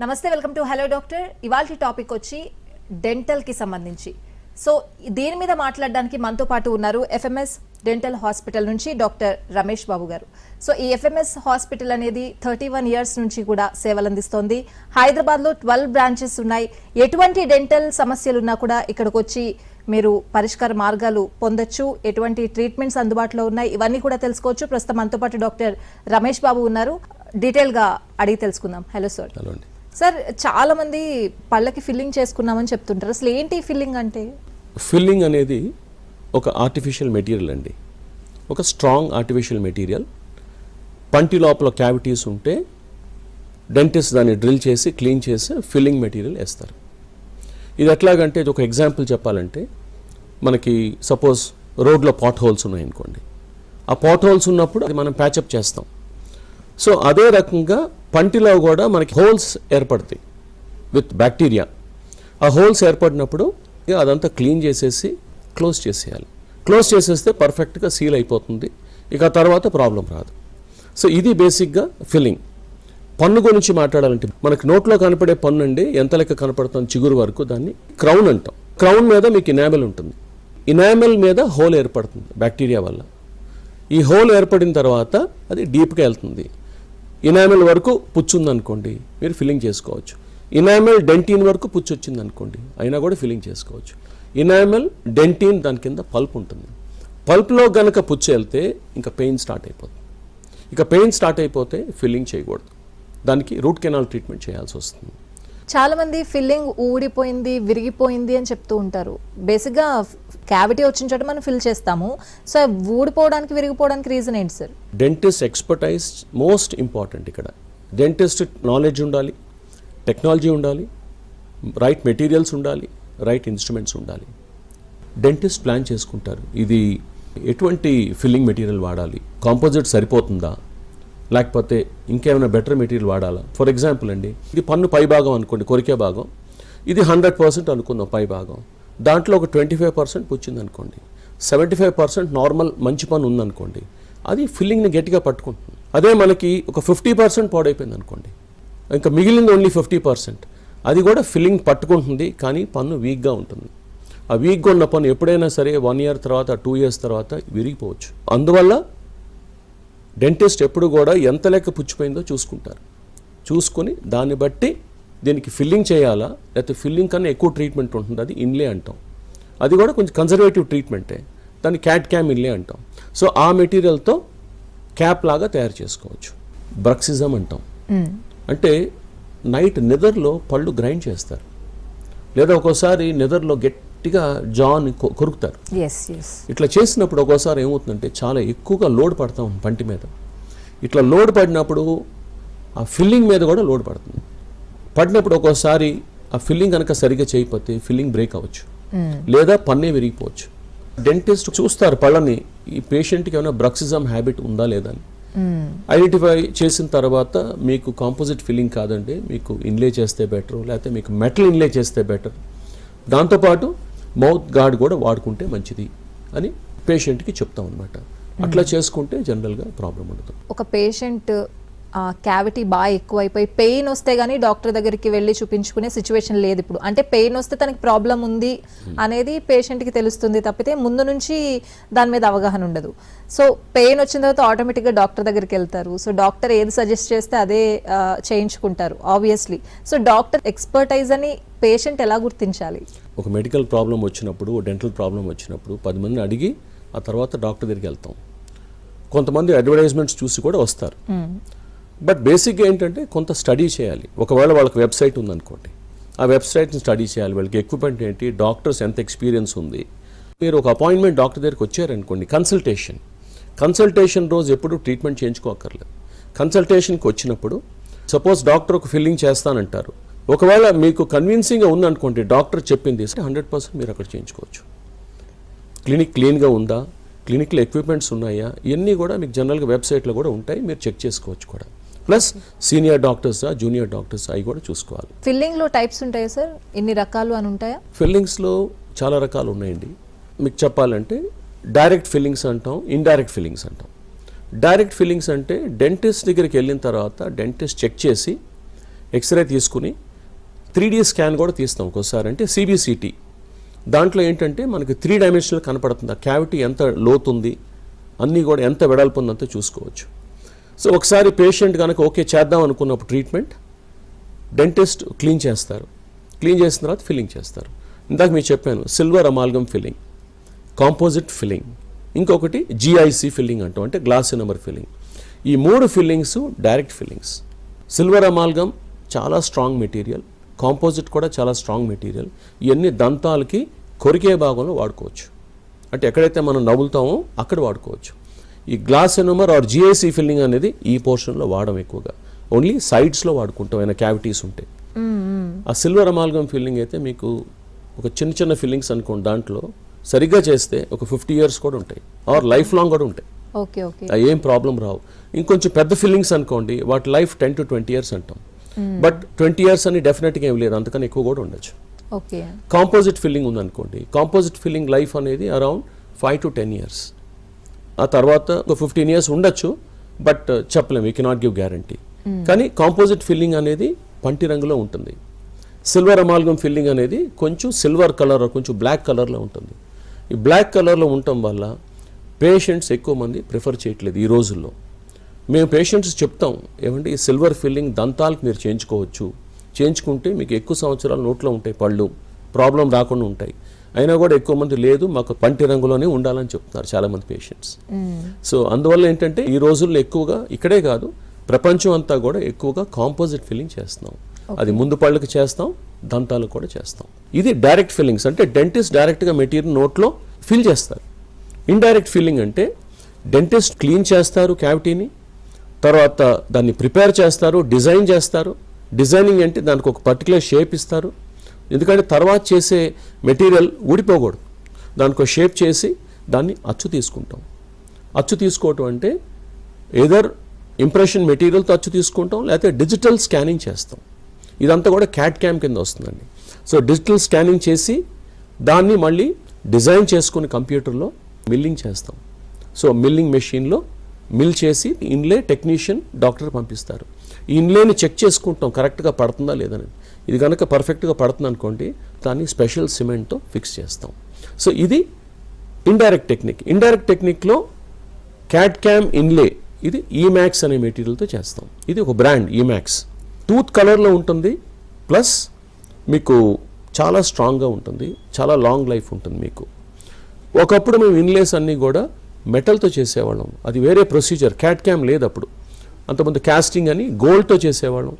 నమస్తే welcome to hello doctor. ఇవాళ topic వచ్చి డెంటల్కి సంబంధించి. సో దీని మీద మాట్లాడడానికి మనతో పాటు ఉన్నారు ఎఫ్ఎంఎస్ డెంటల్ హాస్పిటల్ నుంచి డాక్టర్ రమేష్ బాబు గారు. సో ఈ ఎఫ్ఎంఎస్ హాస్పిటల్ అనేది థర్టీ వన్ ఇయర్స్ నుంచి కూడా సేవలు అందిస్తోంది. హైదరాబాద్లో ట్వెల్వ్ బ్రాంచెస్ ఉన్నాయి. ఎటువంటి డెంటల్ సమస్యలు ఉన్నా కూడా ఇక్కడికి వచ్చి మీరు పరిష్కార మార్గాలు పొందొచ్చు. ఎటువంటి ట్రీట్మెంట్స్ అందుబాటులో ఉన్నాయి? ఇవన్నీ కూడా తెలుసుకోవచ్చు. ప్రస్తుతం మనతో పాటు డాక్టర్ రమేష్ బాబు ఉన్నారు. డీటెయిల్గా అడిగి తెలుసుకుందాం. Hello sir. హలో అండి. సార్ చాలా మంది పళ్ళకి ఫిల్లింగ్ చేసుకున్నామని చెప్తుంటారు. అసలు ఏంటి ఫిల్లింగ్ అంటే? ఫిల్లింగ్ అనేది ఒక ఆర్టిఫిషియల్ మెటీరియల్ అండి. ఒక స్ట్రాంగ్ ఆర్టిఫిషియల్ మెటీరియల్ పంటి లోపల క్యావిటీస్ ఉంటే డెంటిస్ట్ దాన్ని డ్రిల్ చేసి క్లీన్ చేసి ఫిల్లింగ్ మెటీరియల్ వేస్తారు. ఇది ఎట్లాగంటే ఇది ఒక ఎగ్జాంపుల్ చెప్పాలంటే మనకి సపోజ్ రోడ్లో పాట్ హోల్స్ ఉన్నాయనుకోండి. ఆ పాట్ హోల్స్ ఉన్నప్పుడు అది మనం ప్యాచప్ చేస్తాం. సో అదే రకంగా పంటిలో కూడా మనకి హోల్స్ ఏర్పడతాయి విత్ బ్యాక్టీరియా. ఆ హోల్స్ ఏర్పడినప్పుడు ఇక అదంతా క్లీన్ చేసేసి క్లోజ్ చేసేయాలి. క్లోజ్ చేసేస్తే పర్ఫెక్ట్గా సీల్ అయిపోతుంది. ఇక ఆ తర్వాత ప్రాబ్లం రాదు. సో ఇది బేసిక్గా ఫిల్లింగ్. పన్ను గురించి మాట్లాడాలంటే మనకి నోట్లో కనపడే పన్ను అండి ఎంత లెక్క కనపడుతుంది చిగురు వరకు దాన్ని క్రౌన్ అంటాం. క్రౌన్ మీద మీకు ఇనామెల్ ఉంటుంది. ఇనామెల్ మీద హోల్ ఏర్పడుతుంది బ్యాక్టీరియా వల్ల. ఈ హోల్ ఏర్పడిన తర్వాత అది డీప్గా వెళ్తుంది. ఇనామిల్ వరకు పుచ్చు ఉందనుకోండి మీరు ఫిల్లింగ్ చేసుకోవచ్చు. ఇనామెల్ డెంటీన్ వరకు పుచ్చు వచ్చింది అనుకోండి అయినా కూడా ఫిల్లింగ్ చేసుకోవచ్చు. ఇనామిల్ డెంటీన్ దాని కింద పల్ప్ ఉంటుంది. పల్ప్లో గనక పుచ్చు వెళ్తే ఇంకా పెయిన్ స్టార్ట్ అయిపోతుంది. ఇక పెయిన్ స్టార్ట్ అయిపోతే ఫిల్లింగ్ చేయకూడదు. దానికి రూట్ కెనాల్ ట్రీట్మెంట్ చేయాల్సి వస్తుంది. చాలా మంది ఫిల్లింగ్ ఊడిపోయింది విరిగిపోయింది అని చెప్తూ ఉంటారు. బేసిక్గా క్యావిటీ వచ్చిన చోట మనం ఫిల్ చేస్తాము. సో ఊడిపోవడానికి విరిగిపోవడానికి రీజన్ ఏంటి sir dentist expertise most important ఇక్కడ. డెంటిస్ట్ నాలెడ్జ్ ఉండాలి టెక్నాలజీ ఉండాలి రైట్ మెటీరియల్స్ ఉండాలి రైట్ ఇన్స్ట్రుమెంట్స్ ఉండాలి. డెంటిస్ట్ ప్లాన్ చేసుకుంటారు. ఇది ఎటువంటి ఫిల్లింగ్ మెటీరియల్ వాడాలి కాంపోజిట్ సరిపోతుందా లేకపోతే ఇంకేమైనా బెటర్ మెటీరియల్ వాడాలా? ఫర్ ఎగ్జాంపుల్ అండి ఇది పన్ను పై భాగం అనుకోండి కొరికే భాగం. ఇది హండ్రెడ్ పర్సెంట్ అనుకుందాం పై భాగం దాంట్లో ఒక ట్వంటీ ఫైవ్ పర్సెంట్ పుచ్చింది అనుకోండి సెవెంటీ ఫైవ్ పర్సెంట్ నార్మల్ మంచి పని ఉందనుకోండి. అది ఫిల్లింగ్ని గట్టిగా పట్టుకుంటుంది. అదే మనకి ఒక ఫిఫ్టీ పర్సెంట్ పాడైపోయింది అనుకోండి ఇంకా మిగిలింది ఓన్లీ ఫిఫ్టీ పర్సెంట్. అది కూడా ఫిల్లింగ్ పట్టుకుంటుంది కానీ పన్ను వీక్గా ఉంటుంది. ఆ వీక్గా ఉన్న పన్ను ఎప్పుడైనా సరే వన్ ఇయర్ తర్వాత టూ ఇయర్స్ తర్వాత విరిగిపోవచ్చు. అందువల్ల డెంటిస్ట్ ఎప్పుడు కూడా ఎంత లెక్క పుచ్చిపోయిందో చూసుకుంటారు. చూసుకొని దాన్ని బట్టి దీనికి ఫిల్లింగ్ చేయాలా? లేకపోతే ఫిల్లింగ్ కన్నా ఎక్కువ ట్రీట్మెంట్ ఉంటుంది అది ఇన్లే అంటాం. అది కూడా కొంచెం కన్జర్వేటివ్ ట్రీట్మెంటే దాన్ని క్యాట్ క్యామ్ ఇన్లే అంటాం. సో ఆ మెటీరియల్తో క్యాప్ లాగా తయారు చేసుకోవచ్చు. బ్రక్సిజం అంటాం. అంటే నైట్ నిద్రలో పళ్ళు గ్రైండ్ చేస్తారు. లేదా ఒక్కోసారి నిద్రలో గట్టిగా జాన్ కొరుకుతారు. ఇట్లా చేసినప్పుడు ఒక్కోసారి ఏమవుతుందంటే చాలా ఎక్కువగా లోడ్ పడతా పంటి మీద. ఇట్లా లోడ్ పడినప్పుడు ఆ ఫిల్లింగ్ మీద కూడా లోడ్ పడుతుంది. పడినప్పుడు ఒక్కోసారి ఆ ఫిల్లింగ్ కనుక సరిగ్గా చేయకపోతే ఫిల్లింగ్ బ్రేక్ అవ్వచ్చు. లేదా పన్నే విరిగిపోవచ్చు. డెంటిస్ట్ చూస్తారు పళ్ళని ఈ పేషెంట్కి ఏమైనా బ్రక్సిజం హ్యాబిట్ ఉందా లేదా అని. ఐడెంటిఫై చేసిన తర్వాత మీకు కాంపోజిట్ ఫిల్లింగ్ కాదండి మీకు ఇన్లే చేస్తే బెటర్ లేకపోతే మీకు మెటల్ ఇన్లే చేస్తే బెటర్. దాంతోపాటు మౌత్ గార్డ్ కూడా వాడుకుంటే మంచిది అని పేషెంట్కి చెప్తాం అనమాట అట్లా చేసుకుంటే జనరల్గా ప్రాబ్లం ఉండదు. ఒక పేషెంట్ క్యావిటీ బాగా ఎక్కువైపోయి పెయిన్ వస్తే గానీ డాక్టర్ దగ్గరికి వెళ్ళి చూపించుకునే సిచ్యువేషన్ లేదు ఇప్పుడు. అంటే పెయిన్ వస్తే తనకి ప్రాబ్లం ఉంది అనేది పేషెంట్కి తెలుస్తుంది తప్పితే ముందు నుంచి దాని మీద అవగాహన ఉండదు. సో పెయిన్ వచ్చిన తర్వాత ఆటోమేటిక్గా డాక్టర్ దగ్గరికి వెళ్తారు. సో డాక్టర్ ఏది సజెస్ట్ చేస్తే అదే చేయించుకుంటారు ఆబ్వియస్లీ సో డాక్టర్ ఎక్స్పర్టైజ్ అని పేషెంట్ ఎలా గుర్తించాలి? ఒక మెడికల్ ప్రాబ్లం వచ్చినప్పుడు డెంటల్ ప్రాబ్లం వచ్చినప్పుడు పది మందిని అడిగి ఆ తర్వాత డాక్టర్ దగ్గరికి వెళ్తాం. కొంతమంది అడ్వర్టైజ్మెంట్స్ చూసి కూడా వస్తారు. బట్ బేసిక్గా ఏంటంటే కొంత స్టడీ చేయాలి. ఒకవేళ వాళ్ళకి వెబ్సైట్ ఉందనుకోండి. ఆ వెబ్సైట్ని స్టడీ చేయాలి. వాళ్ళకి ఎక్విప్మెంట్ ఏంటి? డాక్టర్స్ ఎంత ఎక్స్పీరియన్స్ ఉంది? మీరు ఒక అపాయింట్మెంట్ డాక్టర్ దగ్గరికి వచ్చారనుకోండి కన్సల్టేషన్ కన్సల్టేషన్ రోజు ఎప్పుడు ట్రీట్మెంట్ చేయించుకోకర్లేదు. కన్సల్టేషన్కి వచ్చినప్పుడు సపోజ్ డాక్టర్ ఒక ఫిల్లింగ్ చేస్తానంటారు. ఒకవేళ మీకు కన్విన్సింగ్గా ఉందనుకోండి డాక్టర్ చెప్పింది హండ్రెడ్ పర్సెంట్ మీరు అక్కడ చేయించుకోవచ్చు. క్లినిక్ క్లీన్గా ఉందా? క్లినిక్లో ఎక్విప్మెంట్స్ ఉన్నాయా? ఇవన్నీ కూడా మీకు జనరల్గా వెబ్సైట్లో కూడా ఉంటాయి. మీరు చెక్ చేసుకోవచ్చు కూడా. ప్లస్ సీనియర్ డాక్టర్సా జూనియర్ డాక్టర్స్ అవి కూడా చూసుకోవాలి. ఫిల్లింగ్లో టైప్స్ ఉంటాయా సార్? ఇన్ని రకాలు అని ఉంటాయా? ఫిల్లింగ్స్లో చాలా రకాలు ఉన్నాయండి. మీకు చెప్పాలంటే డైరెక్ట్ ఫిల్లింగ్స్ అంటాం ఇండైరెక్ట్ ఫిల్లింగ్స్ అంటాం. డైరెక్ట్ ఫిల్లింగ్స్ అంటే డెంటిస్ట్ దగ్గరికి వెళ్ళిన తర్వాత డెంటిస్ట్ చెక్ చేసి ఎక్స్రే తీసుకుని త్రీ డీ స్కాన్ కూడా తీస్తాం ఒక్కోసారి. అంటే సిబిసిటీ దాంట్లో ఏంటంటే మనకి త్రీ డైమెన్షనల్ కనపడుతుంది. ఆ క్యావిటీ ఎంత లోతుంది అన్నీ కూడా ఎంత వెడల్పు ఉందంతా చూసుకోవచ్చు. సో ఒకసారి పేషెంట్ కనుక ఓకే చేద్దాం అనుకున్నప్పుడు ట్రీట్మెంట్ డెంటిస్ట్ క్లీన్ చేస్తారు. క్లీన్ చేసిన తర్వాత ఫిల్లింగ్ చేస్తారు. ఇందాక మీకు చెప్పాను silver amalgam filling composite filling ఇంకొకటి జిఐసి ఫిల్లింగ్ అంటాం అంటే గ్లాస్ నెంబర్ ఫిల్లింగ్ ఈ మూడు fillings direct fillings silver amalgam చాలా స్ట్రాంగ్ మెటీరియల్ కాంపోజిట్ కూడా చాలా స్ట్రాంగ్ మెటీరియల్ ఇవన్నీ దంతాలకి కొరికే భాగంలో వాడుకోవచ్చు. అంటే ఎక్కడైతే మనం నవ్వులుతామో అక్కడ వాడుకోవచ్చు. ఈ glass ionomer or GIC filling అనేది ఈ పోర్షన్లో వాడడం ఎక్కువగా. ఓన్లీ సైడ్స్లో వాడుకుంటాం ఏమైనా క్యావిటీస్ ఉంటే. ఆ సిల్వర్ అమాల్గమ్ ఫిల్లింగ్ అయితే మీకు ఒక చిన్న చిన్న ఫిల్లింగ్స్ అనుకోండి దాంట్లో సరిగ్గా చేస్తే ఒక ఫిఫ్టీ ఇయర్స్ కూడా ఉంటాయి. ఆర్ లైఫ్ లాంగ్ కూడా ఉంటాయి. ఏం ప్రాబ్లం రావు. ఇంకొంచెం పెద్ద ఫిల్లింగ్స్ అనుకోండి వాటి life ten to twenty years అంటాం. బట్ ట్వంటీ ఇయర్స్ అని డెఫినెట్గా ఏం లేదు అంతకని ఎక్కువ కూడా ఉండొచ్చు. ఓకే. కాంపోజిట్ ఫిల్లింగ్ ఉందనుకోండి కాంపోజిట్ ఫిల్లింగ్ లైఫ్ అనేది around five to ten years ఆ తర్వాత ఒక ఫిఫ్టీన్ ఇయర్స్ ఉండొచ్చు బట్ చెప్పలేము యూ కెనాట్ గివ్ గ్యారంటీ కానీ కాంపోజిట్ ఫిల్లింగ్ అనేది పంటి రంగులో ఉంటుంది. సిల్వర్ అమాల్గమ్ ఫిల్లింగ్ అనేది కొంచెం సిల్వర్ కలర్ కొంచెం బ్లాక్ కలర్లో ఉంటుంది. ఈ బ్లాక్ కలర్లో ఉండటం వల్ల పేషెంట్స్ ఎక్కువ మంది ప్రిఫర్ చేయట్లేదు ఈ రోజుల్లో. మేము పేషెంట్స్ చెప్తాం ఏమంటే ఈ సిల్వర్ ఫిల్లింగ్ దంతాలకు మీరు చేయించుకోవచ్చు. చేయించుకుంటే మీకు ఎక్కువ సంవత్సరాలు నోట్లో ఉంటాయి పళ్ళు. ప్రాబ్లం రాకుండా ఉంటాయి. అయినా కూడా ఎక్కువ మంది లేదు మాకు పంటి రంగులోనే ఉండాలని చెప్తున్నారు చాలామంది పేషెంట్స్ సో అందువల్ల ఏంటంటే ఈ రోజుల్లో ఎక్కువగా ఇక్కడే కాదు ప్రపంచం అంతా కూడా ఎక్కువగా కాంపోజిట్ ఫిల్లింగ్ చేస్తున్నాం. అది ముందు పళ్ళకి చేస్తాం దంతాలకు కూడా చేస్తాం. ఇది డైరెక్ట్ ఫిల్లింగ్స్ అంటే డెంటిస్ట్ డైరెక్ట్గా మెటీరియల్ నోట్లో ఫిల్ చేస్తారు. ఇండైరెక్ట్ ఫిల్లింగ్ అంటే డెంటిస్ట్ క్లీన్ చేస్తారు క్యావిటీని తర్వాత దాన్ని ప్రిపేర్ చేస్తారు డిజైన్ చేస్తారు. డిజైనింగ్ అంటే దానికి ఒక పర్టికులర్ షేప్ ఇస్తారు. ఎందుకంటే తర్వాత చేసే మెటీరియల్ ఊడిపోకూడదు. దానికి షేప్ చేసి దాన్ని అచ్చు తీసుకుంటాం. అచ్చు తీసుకోవటం అంటే ఏదర్ ఇంప్రెషన్ మెటీరియల్తో అచ్చు తీసుకుంటాం లేకపోతే డిజిటల్ స్కానింగ్ చేస్తాం. ఇదంతా కూడా క్యాట్ క్యామ్ కింద వస్తుందండి. సో డిజిటల్ స్కానింగ్ చేసి దాన్ని మళ్ళీ డిజైన్ చేసుకుని కంప్యూటర్లో మిల్లింగ్ చేస్తాం. సో మిల్లింగ్ మెషిన్లో మిల్ చేసి ఇన్లే టెక్నీషియన్ డాక్టర్ పంపిస్తారు. ఈ ఇన్లేని చెక్ చేసుకుంటాం కరెక్ట్గా పడుతుందా లేదని ఇది కనుక పర్ఫెక్ట్గా పడుతుంది అనుకోండి దాన్ని స్పెషల్ సిమెంట్తో ఫిక్స్ చేస్తాం. సో ఇది ఇండైరెక్ట్ టెక్నిక్ ఇండైరెక్ట్ టెక్నిక్లో క్యాట్ క్యామ్ ఇన్లే ఇది ఈమాక్స్ అనే మెటీరియల్తో చేస్తాం. ఇది ఒక బ్రాండ్ ఈమాక్స్ టూత్ కలర్లో ఉంటుంది ప్లస్ మీకు చాలా స్ట్రాంగ్గా ఉంటుంది చాలా లాంగ్ లైఫ్ ఉంటుంది మీకు. ఒకప్పుడు మేము ఇన్లేస్ అన్నీ కూడా మెటల్తో చేసేవాళ్ళం. అది వేరే ప్రొసీజర్ క్యాట్ క్యామ్ లేదు అప్పుడు. అంతకుముందు క్యాస్టింగ్ అని గోల్డ్తో చేసేవాళ్ళం.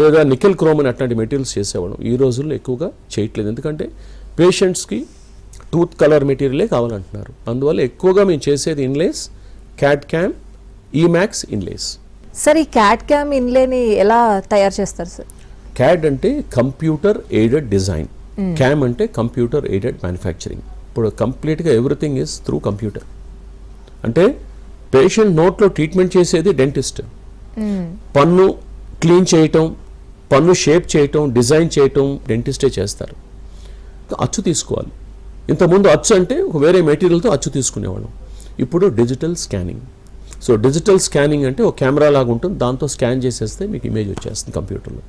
లేదా నికెల్ క్రోమ్ అని అట్లాంటి మెటీరియల్స్ చేసేవాళ్ళం ఈ రోజుల్లో ఎక్కువగా చేయట్లేదు. ఎందుకంటే పేషెంట్స్కి టూత్ కలర్ మెటీరియలే కావాలంటున్నారు. అందువల్ల ఎక్కువగా మేము చేసేది inlays CAD CAM emax inlays. Sir ఈ క్యాట్ క్యామ్ ఇన్లేని ఎలా తయారు చేస్తారు సార్? క్యాడ్ అంటే కంప్యూటర్ ఎయిడెడ్ డిజైన్. క్యామ్ అంటే కంప్యూటర్ ఎయిడెడ్ మ్యానుఫ్యాక్చరింగ్. ఇప్పుడు కంప్లీట్గా ఎవ్రీథింగ్ ఇస్ త్రూ కంప్యూటర్. అంటే పేషెంట్ నోట్లో ట్రీట్మెంట్ చేసేది డెంటిస్ట్. పన్ను క్లీన్ చేయటం పన్ను షేప్ చేయటం డిజైన్ చేయటం డెంటిస్టే చేస్తారు. అచ్చు తీసుకోవాలి. ఇంతకుముందు అచ్చు అంటే ఒక వేరే మెటీరియల్తో అచ్చు తీసుకునేవాళ్ళం. ఇప్పుడు digital scanning. So digital scanning అంటే ఒక కెమెరా లాగా ఉంటుంది. దాంతో స్కాన్ చేసేస్తే మీకు ఇమేజ్ వచ్చేస్తుంది కంప్యూటర్లో.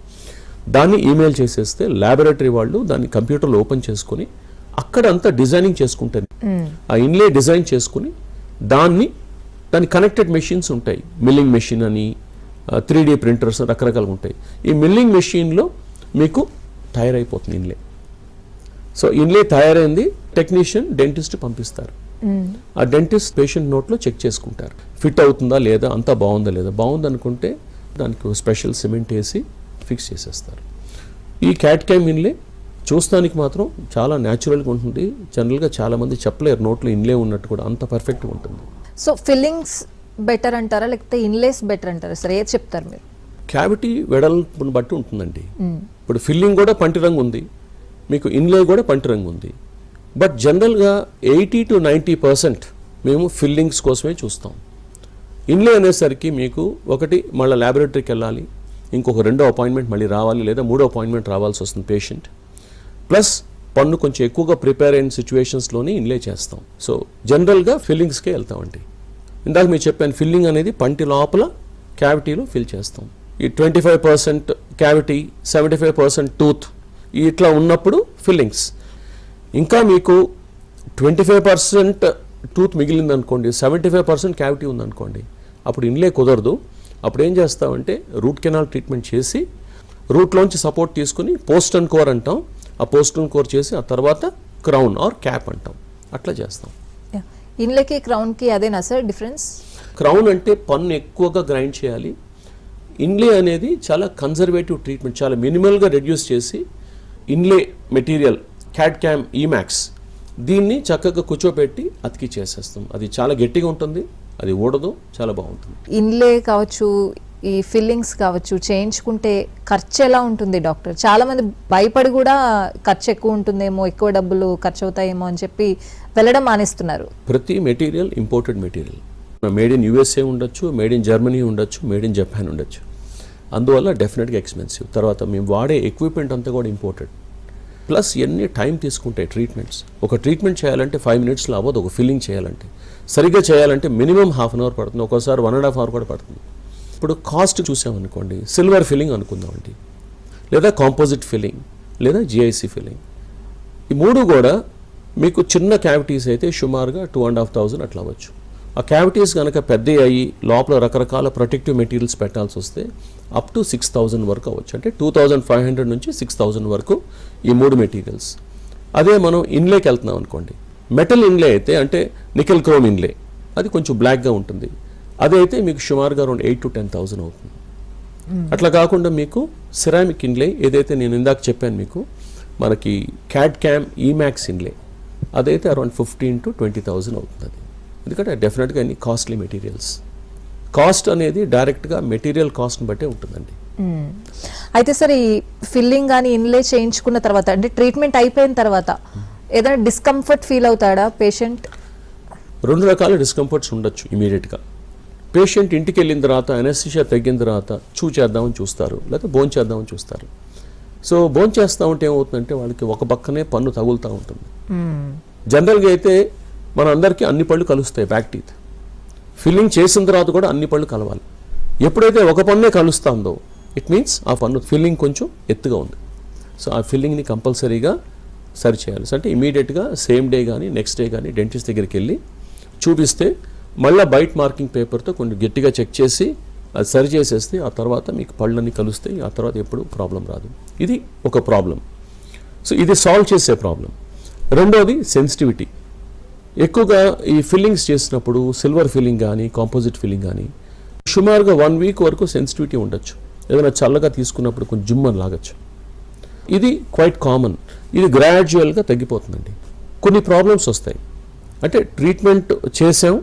దాన్ని ఈమెయిల్ చేసేస్తే ల్యాబొరేటరీ వాళ్ళు దాన్ని కంప్యూటర్లో ఓపెన్ చేసుకొని అక్కడ అంతా డిజైనింగ్ చేసుకుంటారు ఆ ఇన్లే డిజైన్ చేసుకుని దాన్ని దాని కనెక్టెడ్ మెషిన్స్ ఉంటాయి. మిల్లింగ్ మెషిన్ అని త్రీ డీ ప్రింటర్స్ రకరకాలుగా ఉంటాయి. ఈ మిల్లింగ్ మెషిన్లో మీకు తయారైపోతుంది ఇన్లే. సో ఇన్లే తయారైంది టెక్నీషియన్ డెంటిస్ట్ పంపిస్తారు. ఆ డెంటిస్ట్ పేషెంట్ నోట్లో చెక్ చేసుకుంటారు. ఫిట్ అవుతుందా లేదా అంతా బాగుందా లేదా? బాగుంది అనుకుంటే దానికి స్పెషల్ సిమెంట్ వేసి ఫిక్స్ చేసేస్తారు. ఈ క్యాట్ క్యామ్ ఇన్లే చూస్తానికి మాత్రం చాలా న్యాచురల్గా ఉంటుంది. జనరల్గా చాలామంది చెప్పలేరు నోట్లో ఇన్లే ఉన్నట్టు కూడా అంత పర్ఫెక్ట్గా ఉంటుంది. సో ఫిల్లింగ్స్ బెటర్ అంటారా? లేకపోతే ఇన్లేస్ బెటర్ అంటారా? సార్ ఏది చెప్తారు మీరు? క్యావిటీ వెడల్పుని బట్టి ఉంటుందండి. ఇప్పుడు ఫిల్లింగ్ కూడా పంటి రంగు ఉంది. మీకు ఇన్లే కూడా పంటి రంగు ఉంది. బట్ జనరల్గా ఎయిటీ టు నైంటీ పర్సెంట్ మేము ఫిల్లింగ్స్ కోసమే చూస్తాం. ఇన్లే అనేసరికి మీకు ఒకటి మళ్ళీ ల్యాబొరేటరీకి వెళ్ళాలి ఇంకొక రెండో అపాయింట్మెంట్ మళ్ళీ రావాలి లేదా మూడో అపాయింట్మెంట్ రావాల్సి వస్తుంది పేషెంట్. ప్లస్ పన్ను కొంచెం ఎక్కువగా ప్రిపేర్ అయిన సిచ్యువేషన్స్లోనే ఇన్లే చేస్తాం. సో జనరల్గా ఫిల్లింగ్స్కే వెళ్తామండి. ఇందాక మీరు చెప్పాను ఫిల్లింగ్ అనేది పంటి లోపల క్యావిటీలో ఫిల్ చేస్తాం. ఈ twenty five percent cavity seventy five percent tooth ఇట్లా ఉన్నప్పుడు ఫిల్లింగ్స్ ఇంకా మీకు ట్వంటీ ఫైవ్ పర్సెంట్ టూత్ మిగిలింది అనుకోండి సెవెంటీ ఫైవ్ పర్సెంట్ క్యావిటీ ఉందనుకోండి అప్పుడు ఇన్లే కుదరదు. అప్పుడు ఏం చేస్తామంటే రూట్ కెనాల్ ట్రీట్మెంట్ చేసి రూట్లోంచి సపోర్ట్ తీసుకుని పోస్ట్ అండ్ కోర్ అంటాం. ఆ పోస్ట్ అండ్ కోర్ చేసి ఆ తర్వాత క్రౌన్ ఆర్ క్యాప్ అంటాం. అట్లా చేస్తాం. ఇన్లేకి క్రౌన్కి అదేనా సార్ డిఫరెన్స్? క్రౌన్ అంటే పన్ను ఎక్కువగా గ్రైండ్ చేయాలి. ఇన్లే అనేది చాలా కన్జర్వేటివ్ ట్రీట్మెంట్ చాలా మినిమల్గా రెడ్యూస్ చేసి inlay material CAD CAM emax దీన్ని చక్కగా కూర్చోబెట్టి అతికి చేసేస్తాం. అది చాలా గట్టిగా ఉంటుంది అది ఊడదు చాలా బాగుంటుంది. ఇన్లే కావచ్చు ఈ ఫిల్లింగ్స్ కావచ్చు చేయించుకుంటే ఖర్చు ఎలా ఉంటుంది డాక్టర్? చాలా మంది భయపడి కూడా ఖర్చు ఎక్కువ ఉంటుందేమో ఎక్కువ డబ్బులు ఖర్చు అవుతాయేమో అని చెప్పి వెళ్ళడం మానేస్తున్నారు. ప్రతి material imported material. Made in USA ఉండొచ్చు మేడ్ ఇన్ జర్మనీ ఉండొచ్చు మేడ్ ఇన్ జపాన్ ఉండొచ్చు. అందువల్ల డెఫినెట్గా ఎక్స్పెన్సివ్ తర్వాత మేము వాడే ఎక్విప్మెంట్ అంతా కూడా ఇంపోర్టెడ్ ప్లస్ ఎన్ని టైం తీసుకుంటాయి ట్రీట్మెంట్స్ ఒక ట్రీట్మెంట్ చేయాలంటే ఫైవ్ మినిట్స్లో అవ్వదు ఒక ఫిల్లింగ్ చేయాలంటే. సరిగ్గా చేయాలంటే మినిమం హాఫ్ అన్ అవర్ పడుతుంది ఒక్కోసారి వన్ అండ్ హాఫ్ అవర్ కూడా పడుతుంది. ఇప్పుడు కాస్ట్ చూసామనుకోండి సిల్వర్ ఫిల్లింగ్ అనుకుందామండి. లేదా కాంపోజిట్ ఫిల్లింగ్ లేదా జిఐసి ఫిల్లింగ్ ఈ మూడు కూడా మీకు చిన్న క్యావిటీస్ అయితే సుమారుగా టూ అండ్ హాఫ్ థౌజండ్ అట్లా అవ్వచ్చు. ఆ క్యావిటీస్ కనుక పెద్ద అయ్యి లోపల రకరకాల ప్రొటెక్టివ్ మెటీరియల్స్ పెట్టాల్సి వస్తే అప్ టు సిక్స్ థౌజండ్ వరకు అవ్వచ్చు. అంటే టూ థౌజండ్ ఫైవ్ హండ్రెడ్ నుంచి సిక్స్ థౌజండ్ వరకు ఈ మూడు మెటీరియల్స్ అదే మనం ఇన్లేకి వెళ్తున్నాం అనుకోండి. మెటల్ ఇన్లే అయితే అంటే నికెల్ క్రోమ్ ఇన్లే అది కొంచెం బ్లాక్గా ఉంటుంది. అదైతే మీకు సుమారుగా around eight to ten thousand అవుతుంది. అట్లా కాకుండా మీకు సిరామిక్ ఇన్లే ఏదైతే నేను ఇందాక చెప్పాను మీకు మనకి క్యాట్ క్యామ్ ఈమాక్స్ ఇన్లే అదైతే around fifteen to twenty thousand అవుతుంది ఎందుకంటే డెఫినెట్గా అన్ని కాస్ట్లీ మెటీరియల్స్ కాస్ట్ అనేది డైరెక్ట్గా మెటీరియల్ కాస్ట్ని బట్టే ఉంటుందండి. అయితే సార్ ఈ ఫిల్లింగ్ కానీ ఇన్లే చేయించుకున్న తర్వాత అంటే ట్రీట్మెంట్ అయిపోయిన తర్వాత ఏదైనా డిస్కంఫర్ట్ ఫీల్ అవుతాడా పేషెంట్ రెండు రకాల డిస్కంఫర్ట్స్ ఉండొచ్చు ఇమీడియట్గా పేషెంట్ ఇంటికి వెళ్ళిన తర్వాత అనెస్థిషియా తగ్గిన తర్వాత చూ చేద్దామని చూస్తారు లేకపోతే బోన్ చేద్దామని చూస్తారు. సో బోన్ చేస్తూ ఉంటే ఏమవుతుందంటే వాళ్ళకి ఒక పక్కనే పన్ను తగులుతూ ఉంటుంది. జనరల్గా అయితే మన అందరికీ అన్ని పళ్ళు కలుస్తాయి బ్యాక్ టీత్. ఫిల్లింగ్ చేసిన తర్వాత కూడా అన్ని పళ్ళు కలవాలి. ఎప్పుడైతే ఒక పన్నే కలుస్తుందో ఇట్ మీన్స్ ఆ పన్ను ఫిల్లింగ్ కొంచెం ఎత్తుగా ఉంది. సో ఆ ఫిల్లింగ్ని కంపల్సరీగా సరి చేయాలి. అంటే ఇమీడియట్గా సేమ్ డే కానీ నెక్స్ట్ డే కానీ డెంటిస్ట్ దగ్గరికి వెళ్ళి చూపిస్తే మళ్ళీ బైట్ మార్కింగ్ పేపర్తో కొంచెం గట్టిగా చెక్ చేసి అది సరి చేసేస్తే ఆ తర్వాత మీకు పళ్ళన్నీ కలుస్తాయి ఆ తర్వాత ఎప్పుడు ప్రాబ్లం రాదు. ఇది ఒక ప్రాబ్లం. సో ఇది సాల్వ్ చేసే ప్రాబ్లం. రెండోది సెన్సిటివిటీ. ఎక్కువగా ఈ ఫిల్లింగ్స్ చేసినప్పుడు సిల్వర్ ఫిల్లింగ్ కానీ కాంపోజిట్ ఫిల్లింగ్ కానీ సుమారుగా వన్ వీక్ వరకు సెన్సిటివిటీ ఉండొచ్చు. ఏదైనా చల్లగా తీసుకున్నప్పుడు కొంచెం జుమ్మని లాగచ్చు. ఇది క్వైట్ కామన్. ఇది గ్రాడ్యువల్గా తగ్గిపోతుందండి. కొన్ని ప్రాబ్లమ్స్ వస్తాయి. అంటే ట్రీట్మెంట్ చేసాం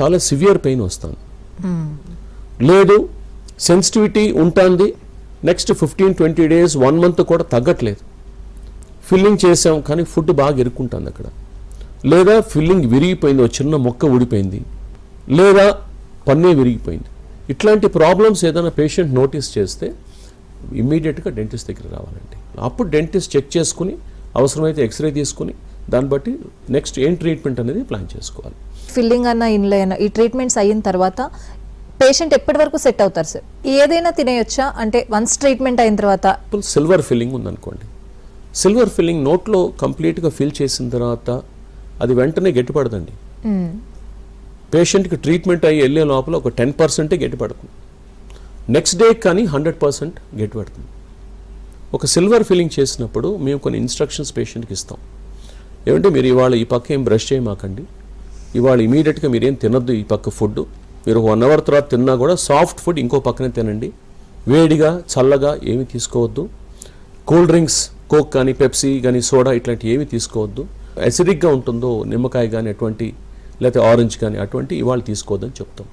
చాలా సివియర్ పెయిన్ వస్తాను. లేదు సెన్సిటివిటీ ఉంటుంది. Next fifteen twenty days one month కూడా తగ్గట్లేదు. ఫిల్లింగ్ చేసాం కానీ ఫుడ్ బాగా ఇరుక్కుంటుంది అక్కడ. లేదా ఫిల్లింగ్ విరిగిపోయింది ఒక చిన్న మొక్క ఊడిపోయింది. లేదా పన్నే విరిగిపోయింది. ఇట్లాంటి ప్రాబ్లమ్స్ ఏదైనా పేషెంట్ నోటీస్ చేస్తే ఇమ్మీడియట్గా డెంటిస్ట్ దగ్గర రావాలండి. అప్పుడు డెంటిస్ట్ చెక్ చేసుకుని అవసరమైతే ఎక్స్రే తీసుకుని దాన్ని బట్టి నెక్స్ట్ ఏం ట్రీట్మెంట్ అనేది ప్లాన్ చేసుకోవాలి. ఫిల్లింగ్ అన్న ఇన్లే అన్న ఈ ట్రీట్మెంట్స్ అయిన తర్వాత పేషెంట్ ఎప్పటి వరకు సెట్ అవుతారు సార్? ఏదైనా తినేయొచ్చా? అంటే వన్స్ ట్రీట్మెంట్ అయిన తర్వాత సిల్వర్ ఫిల్లింగ్ ఉందనుకోండి. సిల్వర్ ఫిల్లింగ్ నోట్లో కంప్లీట్గా ఫిల్ చేసిన తర్వాత అది వెంటనే గట్టిపడదండి. పేషెంట్కి ట్రీట్మెంట్ అయ్యి వెళ్ళే లోపల ఒక టెన్ పర్సెంటే గట్టిపడుతుంది. నెక్స్ట్ డే కానీ హండ్రెడ్ పర్సెంట్ గట్టిపడుతుంది. ఒక సిల్వర్ ఫిల్లింగ్ చేసినప్పుడు మేము కొన్ని ఇన్స్ట్రక్షన్స్ పేషెంట్కి ఇస్తాం. ఏమంటే మీరు ఇవాళ ఈ పక్క ఏం బ్రష్ చేయమాకండి. ఇవాళ ఇమీడియట్గా మీరేం తినొద్దు ఈ పక్క ఫుడ్ మీరు వన్ అవర్ తర్వాత తిన్నా కూడా సాఫ్ట్ ఫుడ్ ఇంకో పక్కనే తినండి. వేడిగా చల్లగా ఏమీ తీసుకోవద్దు. కూల్ డ్రింక్స్ కోక్ కానీ పెప్సీ కానీ సోడా ఇట్లాంటి ఏమీ తీసుకోవద్దు. అసిడిక్గా ఉంటుందో నిమ్మకాయ కానీ అటువంటి లేకపోతే ఆరెంజ్ కానీ అటువంటి ఇవాళ తీసుకోవద్దని చెప్తాం.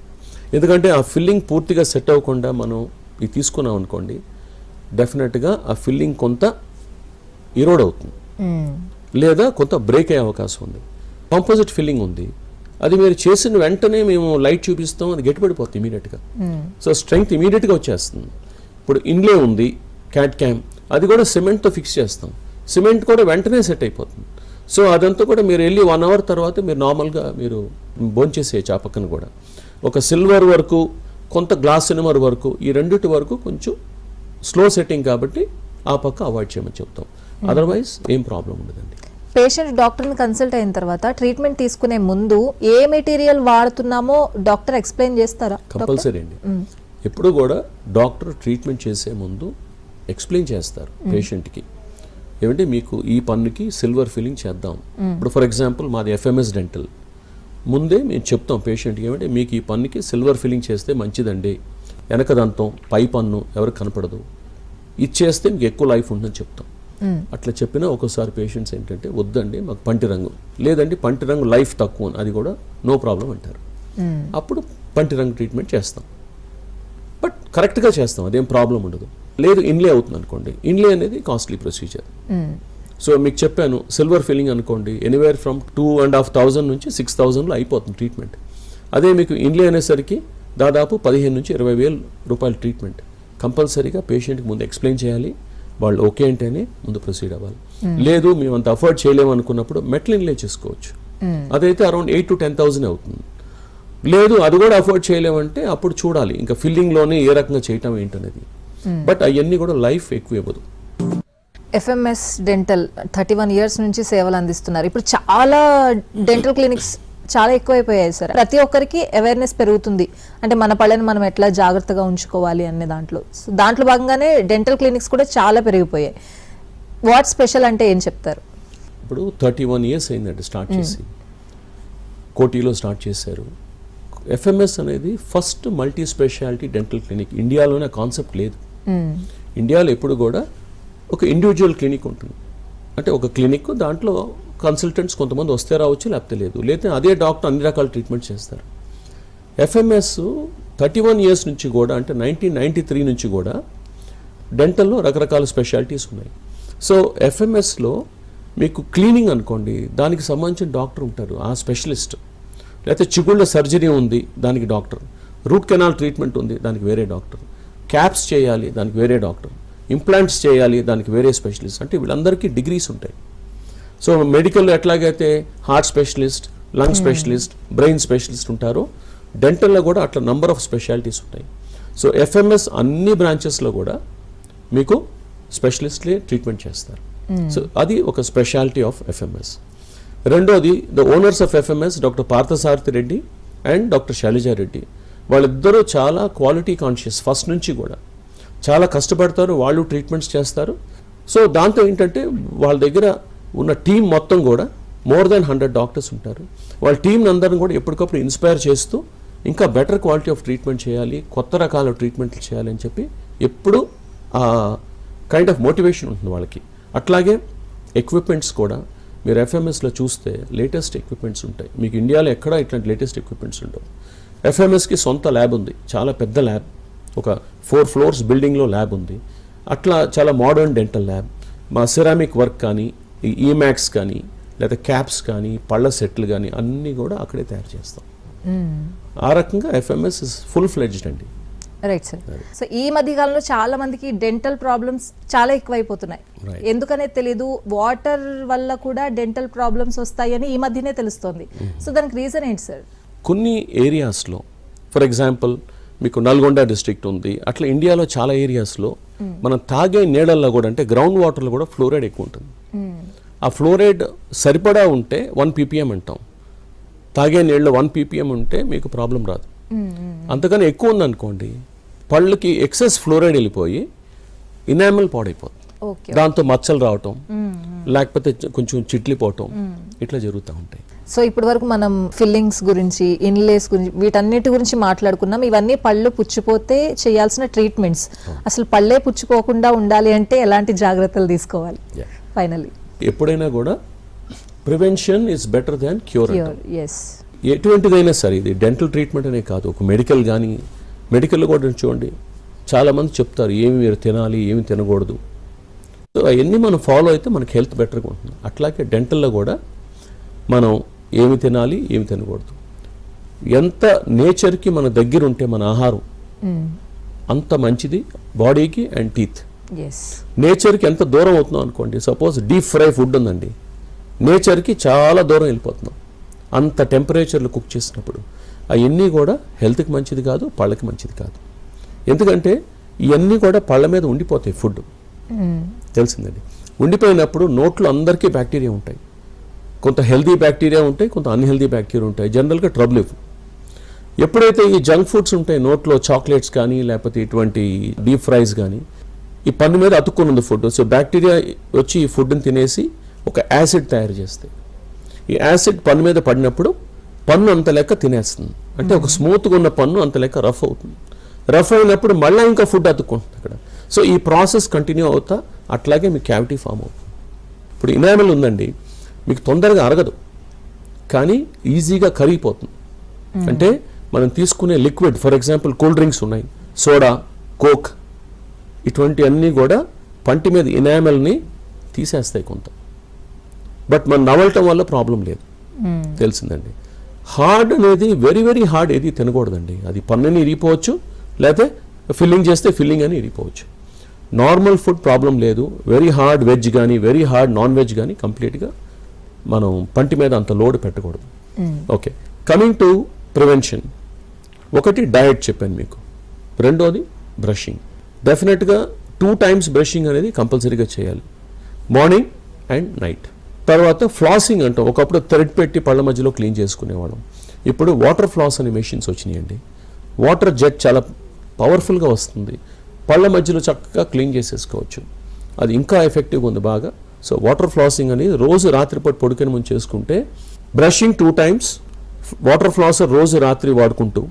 ఎందుకంటే ఆ ఫిల్లింగ్ పూర్తిగా సెట్ అవ్వకుండా మనం ఇది తీసుకున్నాం అనుకోండి డెఫినెట్గా ఆ ఫిల్లింగ్ కొంత ఇరోడ్ అవుతుంది. మ్మ్. లేదా కొంత బ్రేక్ అయ్యే అవకాశం ఉంది. కాంపోజిట్ ఫిల్లింగ్ ఉంది. అది మీరు చేసిన వెంటనే మేము లైట్ చూపిస్తాం అది గట్టిపడిపోతుంది ఇమీడియట్గా. సో స్ట్రెంగ్త్ ఇమీడియట్గా వచ్చేస్తుంది. ఇప్పుడు ఇన్లే ఉంది క్యాట్ క్యామ్ అది కూడా సిమెంట్తో ఫిక్స్ చేస్తాం. సిమెంట్ కూడా వెంటనే సెట్ అయిపోతుంది. సో అదంతా కూడా మీరు వెళ్ళి వన్ అవర్ తర్వాత మీరు నార్మల్గా మీరు భోంచేసేయచ్చు ఆ పక్కన కూడా. ఒక సిల్వర్ వరకు కొంత గ్లాస్ సినిమర్ వరకు ఈ రెండిటి వరకు కొంచెం స్లో సెట్టింగ్ కాబట్టి ఆ పక్క అవాయిడ్ చేయమని చెప్తాం. అదర్వైజ్ ఏం ప్రాబ్లం ఉండదండి. పేషెంట్ డాక్టర్ని కన్సల్ట్ అయిన తర్వాత ట్రీట్మెంట్ తీసుకునే ముందు ఏ మెటీరియల్ వాడుతున్నామో డాక్టర్ ఎక్స్ప్లెయిన్ చేస్తారా? కంపల్సరీ అండి. ఎప్పుడు కూడా డాక్టర్ ట్రీట్మెంట్ చేసే ముందు ఎక్స్ప్లెయిన్ చేస్తారు పేషెంట్కి. ఏమంటే మీకు ఈ పన్నుకి సిల్వర్ ఫిల్లింగ్ చేద్దాం. ఇప్పుడు ఫర్ ఎగ్జాంపుల్ మాది ఎఫ్ఎంఎస్ డెంటల్. ముందే మేము చెప్తాం పేషెంట్కి ఏమంటే మీకు ఈ పన్నుకి సిల్వర్ ఫిల్లింగ్ చేస్తే మంచిదండి. వెనక దంతం పై పన్ను ఎవరికి కనపడదు. ఇది చేస్తే మీకు ఎక్కువ లైఫ్ ఉందని చెప్తాం. అట్లా చెప్పినా ఒక్కోసారి పేషెంట్స్ ఏంటంటే వద్దండి మాకు పంటి రంగు. లేదండి పంటి రంగు లైఫ్ తక్కువ అని అది కూడా నో ప్రాబ్లం అంటారు. అప్పుడు పంటి రంగు ట్రీట్మెంట్ చేస్తాం. బట్ కరెక్ట్గా చేస్తాం అదేం ప్రాబ్లం ఉండదు. లేదు ఇన్లే అవుతుంది అనుకోండి. ఇన్లే అనేది కాస్ట్లీ ప్రొసీజర్ సో మీకు చెప్పాను సిల్వర్ ఫిల్లింగ్ అనుకోండి anywhere from two and half thousand నుంచి సిక్స్ థౌజండ్లో అయిపోతుంది ట్రీట్మెంట్ అదే మీకు ఇన్లే అనేసరికి దాదాపు పదిహేను నుంచి ఇరవై వేలు రూపాయల ట్రీట్మెంట్ కంపల్సరీగా పేషెంట్కి ముందు ఎక్స్ప్లెయిన్ చేయాలి. వాళ్ళు ఓకే అంటేనే ముందు ప్రొసీడ్ అవ్వాలి. లేదు మేము అంత అఫోర్డ్ చేయలేము అనుకున్నప్పుడు మెట్లు ఇన్లే చేసుకోవచ్చు. అదైతే around eight to ten thousand అవుతుంది. లేదు అది కూడా అఫోర్డ్ చేయలేమంటే అప్పుడు చూడాలి. ఇంకా ఫిల్లింగ్లోనే ఏ రకంగా చేయటం ఏంటనేది. బట్ అవన్నీ కూడా లైఫ్ ఎక్కువ ఇవ్వదు. FMS dental thirty one years నుంచి సేవలు అందిస్తున్నారు. ఇప్పుడు చాలా డెంటల్ క్లినిక్స్ చాలా ఎక్కువైపోయాయి సార్. ప్రతి ఒక్కరికి అవేర్నెస్ పెరుగుతుంది. అంటే మన పళ్ళని మనం ఎట్లా జాగ్రత్తగా ఉంచుకోవాలి అనే దాంట్లో. సో దాంట్లో భాగంగానే డెంటల్ క్లినిక్స్ కూడా చాలా పెరిగిపోయాయి. వాట్ స్పెషల్ అంటే ఏం చెప్తారు? ఇప్పుడు థర్టీ వన్ ఇయర్స్ అయిందండి స్టార్ట్ చేసి. కోటిలో స్టార్ట్ చేశారు. ఎఫ్ఎంఎస్ అనేది first multi speciality dental clinic ఇండియాలోనే కాన్సెప్ట్ లేదు. ఇండియాలో ఎప్పుడు కూడా ఒక ఇండివిజువల్ క్లినిక్ ఉంటుంది. అంటే ఒక క్లినిక్ దాంట్లో కన్సల్టెంట్స్ కొంతమంది వస్తే రావచ్చు లేకపోతే లేదు. లేకపోతే అదే డాక్టర్ అన్ని రకాల ట్రీట్మెంట్ చేస్తారు. ఎఫ్ఎంఎస్ థర్టీ వన్ ఇయర్స్ నుంచి కూడా అంటే నైన్టీన్ నైంటీ త్రీ నుంచి కూడా డెంటల్లో రకరకాల స్పెషాలిటీస్ ఉన్నాయి. సో ఎఫ్ఎంఎస్లో మీకు క్లీనింగ్ అనుకోండి దానికి సంబంధించిన డాక్టర్ ఉంటారు ఆ స్పెషలిస్ట్ లేకపోతే చిగుళ్ళ సర్జరీ ఉంది దానికి డాక్టర్. రూట్ కెనాల్ ట్రీట్మెంట్ ఉంది దానికి వేరే డాక్టర్. క్యాప్స్ చేయాలి దానికి వేరే డాక్టర్. ఇంప్లాంట్స్ చేయాలి దానికి వేరే స్పెషలిస్ట్. అంటే వీళ్ళందరికీ డిగ్రీస్ ఉంటాయి. సో మెడికల్లో ఎట్లాగైతే heart specialist lung specialist brain specialist ఉంటారో డెంటల్లో కూడా అట్లా నంబర్ ఆఫ్ స్పెషాలిటీస్ ఉంటాయి. సో ఎఫ్ఎంఎస్ అన్ని బ్రాంచెస్లో కూడా మీకు స్పెషలిస్ట్లే ట్రీట్మెంట్ చేస్తారు. సో అది ఒక స్పెషాలిటీ ఆఫ్ ఎఫ్ఎంఎస్. రెండోది the owners of FMS doctor Parthasarathi Reddy and doctor Shailaja Reddy. వాళ్ళిద్దరూ చాలా క్వాలిటీ కాన్షియస్ ఫస్ట్ నుంచి కూడా. చాలా కష్టపడతారు వాళ్ళు ట్రీట్మెంట్స్ చేస్తారు. సో దాంతో ఏంటంటే వాళ్ళ దగ్గర ఉన్న టీం మొత్తం కూడా మోర్ దాన్ హండ్రెడ్ డాక్టర్స్ ఉంటారు. వాళ్ళ టీం అందరం కూడా ఎప్పటికప్పుడు ఇన్స్పైర్ చేస్తూ ఇంకా బెటర్ క్వాలిటీ ఆఫ్ ట్రీట్మెంట్ చేయాలి కొత్త రకాల ట్రీట్మెంట్లు చేయాలి అని చెప్పి ఎప్పుడు ఆ కైండ్ ఆఫ్ మోటివేషన్ ఉంటుంది వాళ్ళకి. అట్లాగే ఎక్విప్మెంట్స్ కూడా మీరు ఎఫ్ఎంఎస్లో చూస్తే లేటెస్ట్ ఎక్విప్మెంట్స్ ఉంటాయి. మీకు ఇండియాలో ఎక్కడ ఇట్లాంటి లేటెస్ట్ ఎక్విప్మెంట్స్ ఉండవు. ఎఫ్ఎంఎస్కి సొంత ల్యాబ్ ఉంది. చాలా పెద్ద ల్యాబ్ ఒక ఫోర్ ఫ్లోర్స్ బిల్డింగ్లో ల్యాబ్ ఉంది. అట్లా చాలా మోడర్న్ డెంటల్ ల్యాబ్. మా సిరామిక్ వర్క్ కానీ ఈమాక్స్ కానీ లేదా క్యాప్స్ కానీ పళ్ళ సెట్లు కానీ అన్నీ కూడా అక్కడే తయారు చేస్తాం. ఆ రకంగా ఎఫ్ఎంఎస్ ఫుల్ ఫ్లెడ్జ్డ్ అండి. Right sir. సో ఈ మధ్య కాలంలో చాలా మందికి డెంటల్ ప్రాబ్లమ్స్ చాలా ఎక్కువైపోతున్నాయి. ఎందుకనేది తెలియదు వాటర్ వల్ల కూడా డెంటల్ ప్రాబ్లమ్స్ వస్తాయని ఈ మధ్యనే తెలుస్తోంది. సో దానికి రీజన్ ఏంటి సార్? కొన్ని ఏరియాస్లో ఫర్ ఎగ్జాంపుల్ మీకు నల్గొండ డిస్ట్రిక్ట్ ఉంది. అట్లా ఇండియాలో చాలా ఏరియాస్లో మనం తాగే నీళ్ళల్లో కూడా అంటే గ్రౌండ్ వాటర్లో కూడా ఫ్లోరైడ్ ఎక్కువ ఉంటుంది. ఆ ఫ్లోరైడ్ సరిపడా ఉంటే వన్ పీపీఎం అంటాం. తాగే నీళ్ళు వన్ పీపీఎం ఉంటే మీకు ప్రాబ్లం రాదు. అంతకన్నా ఎక్కువ ఉందనుకోండి పళ్ళకి ఎక్సెస్ ఫ్లోరైడ్ వెళ్ళిపోయి ఇనామిల్ పాడైపోతుంది. దాంతో మచ్చలు రావటం లేకపోతే కొంచెం చిట్లిపోవటం ఇట్లా జరుగుతూ ఉంటాయి. సో ఇప్పటి వరకు మనం ఫిల్లింగ్స్ గురించి ఇన్లేస్ గురించి వీటన్నిటి గురించి మాట్లాడుకున్నాం. ఇవన్నీ పళ్ళు పుచ్చిపోతే చేయాల్సిన ట్రీట్మెంట్స్ అసలు పళ్ళే పుచ్చిపోకుండా ఉండాలి అంటే ఎలాంటి జాగ్రత్తలు తీసుకోవాలి. ఫైనల్లీ ఎప్పుడైనా కూడా prevention is better than cure yes ఎటువంటిదైనా సరే ఇది డెంటల్ ట్రీట్మెంట్ అనే కాదు. ఒక మెడికల్ కానీ మెడికల్ కూడా చూడండి. చాలామంది చెప్తారు ఏమి మీరు తినాలి ఏమి తినకూడదు. సో అవన్నీ మనం ఫాలో అయితే మనకి హెల్త్ బెటర్గా ఉంటుంది. అట్లాగే డెంటల్లో కూడా మనం ఏమి తినాలి ఏమి తినకూడదు. ఎంత నేచర్కి మన దగ్గర ఉంటే మన ఆహారం అంత మంచిది బాడీకి అండ్ టీత్. నేచర్కి ఎంత దూరం అవుతున్నాం అనుకోండి సపోజ్ డీప్ ఫ్రై ఫుడ్ ఉందండి నేచర్కి చాలా దూరం వెళ్ళిపోతున్నాం. అంత టెంపరేచర్లో కుక్ చేసినప్పుడు అవన్నీ కూడా హెల్త్కి మంచిది కాదు పళ్ళకి మంచిది కాదు. ఎందుకంటే ఇవన్నీ కూడా పళ్ళ మీద ఉండిపోతాయి ఫుడ్. తెలిసిందండి. ఉండిపోయినప్పుడు నోట్లో అందరికీ బ్యాక్టీరియా ఉంటాయి. కొంత హెల్దీ బ్యాక్టీరియా ఉంటాయి కొంత అన్హెల్దీ బ్యాక్టీరియా ఉంటాయి. జనరల్గా ట్రబుల్ ఇవ్వు ఎప్పుడైతే ఈ జంక్ ఫుడ్స్ ఉంటాయి నోట్లో చాక్లెట్స్ కానీ లేకపోతే ఇటువంటి డీప్ ఫ్రైస్ కానీ ఈ పన్ను మీద అతుక్కుని ఉంది ఫుడ్ సో బ్యాక్టీరియా వచ్చి ఈ ఫుడ్ని తినేసి ఒక యాసిడ్ తయారు చేస్తాయి ఈ యాసిడ్ పన్ను మీద పడినప్పుడు పన్ను అంత లెక్క తినేస్తుంది. అంటే ఒక స్మూత్గా ఉన్న పన్ను అంత లెక్క రఫ్ అవుతుంది. రఫ్ అయినప్పుడు మళ్ళీ ఇంకా ఫుడ్ అతుక్కుంటుంది అక్కడ. సో ఈ ప్రాసెస్ కంటిన్యూ అవుతా అట్లాగే మీకు క్యావిటీ ఫామ్ అవుతుంది. ఇప్పుడు ఇనామిల్ ఉందండి. మీకు తొందరగా అరగదు. కానీ ఈజీగా కరిగిపోతుంది. అంటే మనం తీసుకునే liquid for example cool drinks ఉన్నాయి. సోడా కోక్ ఇటువంటి అన్నీ కూడా పంటి మీద ఇనామెల్ని తీసేస్తాయి కొంత. బట్ మనం నవలటం వల్ల ప్రాబ్లం లేదు. తెలిసిందండి. హార్డ్ అనేది వెరీ వెరీ హార్డ్ ఏది తినకూడదండి. అది పన్నుని ఇరిగిపోవచ్చు లేకపోతే ఫిల్లింగ్ చేస్తే ఫిల్లింగ్ అని ఇరిగిపోవచ్చు. నార్మల్ ఫుడ్ ప్రాబ్లం లేదు. వెరీ హార్డ్ వెజ్ కానీ వెరీ హార్డ్ నాన్ వెజ్ కానీ కంప్లీట్గా మనం పంటి మీద అంత లోడ్ పెట్టకూడదు. ఓకే కమింగ్ టు ప్రివెన్షన్ ఒకటి డయట్ చెప్పాను మీకు. రెండోది బ్రషింగ్ డెఫినెట్గా టూ టైమ్స్ బ్రషింగ్ అనేది కంపల్సరీగా చేయాలి. మార్నింగ్ అండ్ నైట్ తర్వాత ఫ్లాసింగ్ అంటాం. ఒకప్పుడు థ్రెడ్ పెట్టి పళ్ళ మధ్యలో క్లీన్ చేసుకునేవాళ్ళం. ఇప్పుడు వాటర్ ఫ్లాస్ అనే మెషిన్స్ వచ్చినాయండి. వాటర్ జెట్ చాలా పవర్ఫుల్గా వస్తుంది. పళ్ళ మధ్యలో చక్కగా క్లీన్ చేసేసుకోవచ్చు. అది ఇంకా ఎఫెక్టివ్గా ఉంది బాగా. సో వాటర్ ఫ్లాసింగ్ అనేది రోజు రాత్రిపూట పొడికని ముందు చేసుకుంటే brushing two times water flosser రోజు రాత్రి వాడుకుంటూ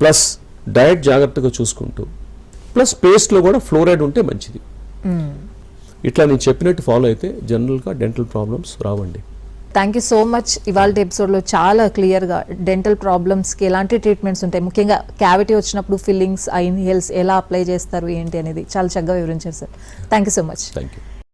ప్లస్ డయట్ జాగ్రత్తగా చూసుకుంటూ ప్లస్ పేస్ట్లో కూడా ఫ్లోరైడ్ ఉంటే మంచిది. ఇట్లా నేను చెప్పినట్టు ఫాలో అయితే జనరల్గా డెంటల్ ప్రాబ్లమ్స్ రావండి. థ్యాంక్ యూ సో మచ్ ఇవాళ ఎపిసోడ్లో చాలా క్లియర్గా డెంటల్ ప్రాబ్లమ్స్కి ఎలాంటి ట్రీట్మెంట్స్ ఉంటాయి? ముఖ్యంగా క్యావిటీ వచ్చినప్పుడు ఫిల్లింగ్స్ ఐన్ హెల్స్ ఎలా అప్లై చేస్తారు ఏంటి అనేది చాలా చక్కగా వివరించారు sir thank you so much thank you